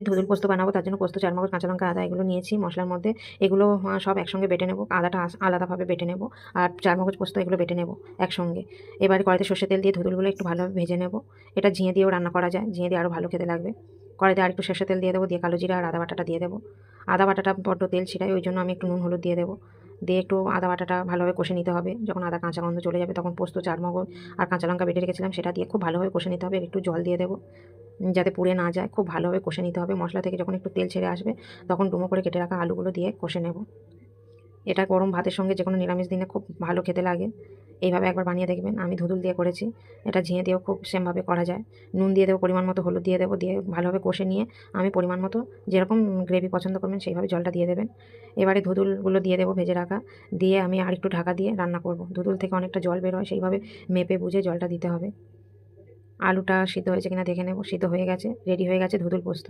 ধুদুল পোস্ত বানাবো, তার জন্য পোস্ত, চারমগজ কাঁচা লঙ্কা আদা, এগুলো নিয়েছি, মশলার মধ্যে। এগুলো সব একসঙ্গে বেটে নেব, আদাটা আলাদাভাবে বেটে নেব, আর চারমগজ পোস্ত এগুলো বেটে নেব একসঙ্গে। এবারে কড়াইতে সর্ষে তেল দিয়ে ধুদুলগুলো একটু ভালোভাবে ভেজে নেব। এটা ঝিঙে দিয়েও রান্না করা যায় ঝিঙে দিয়ে আরও ভালো খেতে লাগবে। কড়াইতে আর একটু সর্ষে তেল দিয়ে দেবো, দিয়ে কালো জিরা আর আদা বাটাটা দিয়ে দেবো। আদা বাটাটা বড্ড তেল ছিটাই ওই জন্য আমি একটু নুন, হলুদ দিয়ে দেবো। দিয়ে একটু আদা বাটাটা ভালোভাবে কষে নিতে হবে, যখন আদা কাঁচা গন্ধ চলে যাবে, তখন পোস্ত, চারমগজ আর কাঁচা লঙ্কা বেটে রেখেছিলাম, সেটা দিয়ে খুব ভালোভাবে কষে নিতে হবে একটু জল দিয়ে দেবো। যাতে পুড়ে না যায়, খুব ভালোভাবে কষে নিতে হবে। মশলা থেকে যখন একটু তেল ছেড়ে আসবে, তখন ডুমো করে কেটে রাখা আলুগুলো দিয়ে কষে নেব। এটা গরম ভাতের সঙ্গে যে কোনো নিরামিষ দিনে খুব ভালো খেতে লাগে। এইভাবে একবার বানিয়ে দেখবেন। আমি ধুদুল দিয়ে করেছি। এটা ঝিঙে দিয়েও খুব সেমভাবে করা যায়। নুন দিয়ে দেবো, পরিমাণ মতো হলুদ দিয়ে দেবো, দিয়ে ভালোভাবে কষে নিয়ে আমি পরিমাণ মতো যেরকম গ্রেভি পছন্দ করবেন সেইভাবে জলটা দিয়ে দেবেন। এবারে ধুদুলগুলো দিয়ে দেবো ভেজে রাখা। দিয়ে আমি আর একটু ঢাকা দিয়ে রান্না করব। ধুদুল থেকে অনেকটা জল বের হয়, সেইভাবে মেপে বুঝে জলটা দিতে হবে। আলুটা সিদ্ধ হয়েছে কিনা দেখে নেব। সিদ্ধ হয়ে গেছে রেডি হয়ে গেছে ধুদুল পোস্ত।